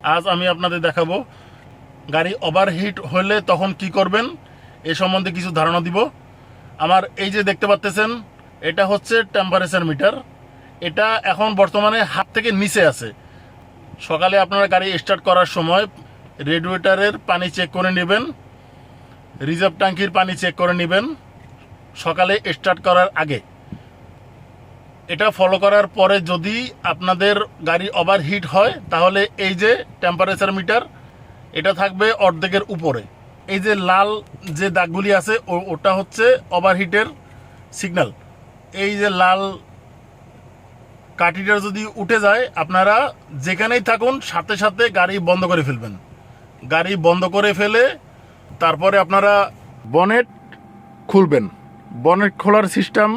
আজ আমি আপনাদের দেখাবো, গাড়ি ওভারহিট হলে তখন কি করবেন, এ সম্বন্ধে কিছু ধারণা দিব। আমার এই যে দেখতে পাচ্তেছেন, এটা হচ্ছে টেম্পারেচার মিটার এটা এখন বর্তমানে হাত থেকে নিচে আছে। সকালে আপনারা গাড়ি স্টার্ট করার সময় রেডিয়েটারের পানি চেক করে নেবেন রিজার্ভ ট্যাঙ্কির পানি চেক করে নেবেন, সকালে স্টার্ট করার আগে। এটা ফলো করার পরে যদি আপনাদের গাড়ি ওভারহিট হয়, তাহলে এই যে টেম্পারেচার মিটার এটা থাকবে অর্ধেকের উপরে। এই যে লাল যে দাগগুলি আছে ওটা হচ্ছে ওভারহিটের সিগন্যাল এই যে লাল কাঠিটা যদি উঠে যায়, আপনারা যেখানেই থাকুন, সাথে সাথে গাড়ি বন্ধ করে ফেলবেন। গাড়ি বন্ধ করে ফেলে তারপরে আপনারা বনেট খুলবেন। বনেট খোলার সিস্টেম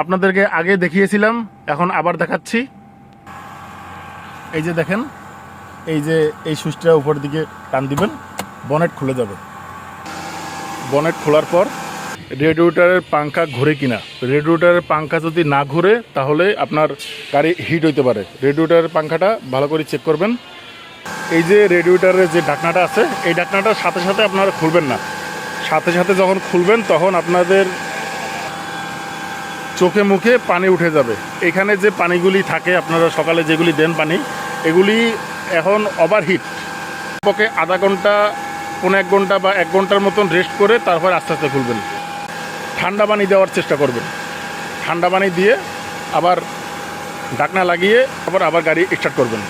আপনাদেরকে আগে দেখিয়েছিলাম, এখন আবার দেখাচ্ছি। এই যে দেখেন, এই যে এই সুইচটা উপর দিকে টান দিবেন, বনেট খুলে যাবে। বনেট খোলার পর রেডিয়েটারের পাংখা ঘুরে কিনা। রেডিয়েটারের পাংখা যদি না ঘুরে, তাহলে আপনার গাড়ি হিট হইতে পারে। রেডিয়েটারের পাংখাটা ভালো করে চেক করবেন। এই যে রেডিয়েটারের যে ঢাকনাটা আছে, এই ঢাকনাটার সাথে সাথে আপনারা খুলবেন না। সাথে সাথে যখন খুলবেন, তখন আপনাদের চোখে মুখে পানি উঠে যাবে। এখানে যে পানিগুলি থাকে, আপনারা সকালে যেগুলি দেন পানি, এগুলি এখন ওভারহিট পক্ষে আধা ঘণ্টা পনেরো এক ঘণ্টা বা এক ঘণ্টার মতন রেস্ট করে তারপর আস্তে আস্তে খুলবেন। ঠান্ডা পানি দেওয়ার চেষ্টা করবেন। ঠান্ডা পানি দিয়ে আবার ডাকনা লাগিয়ে আবার আবার গাড়ি স্টার্ট করবেন।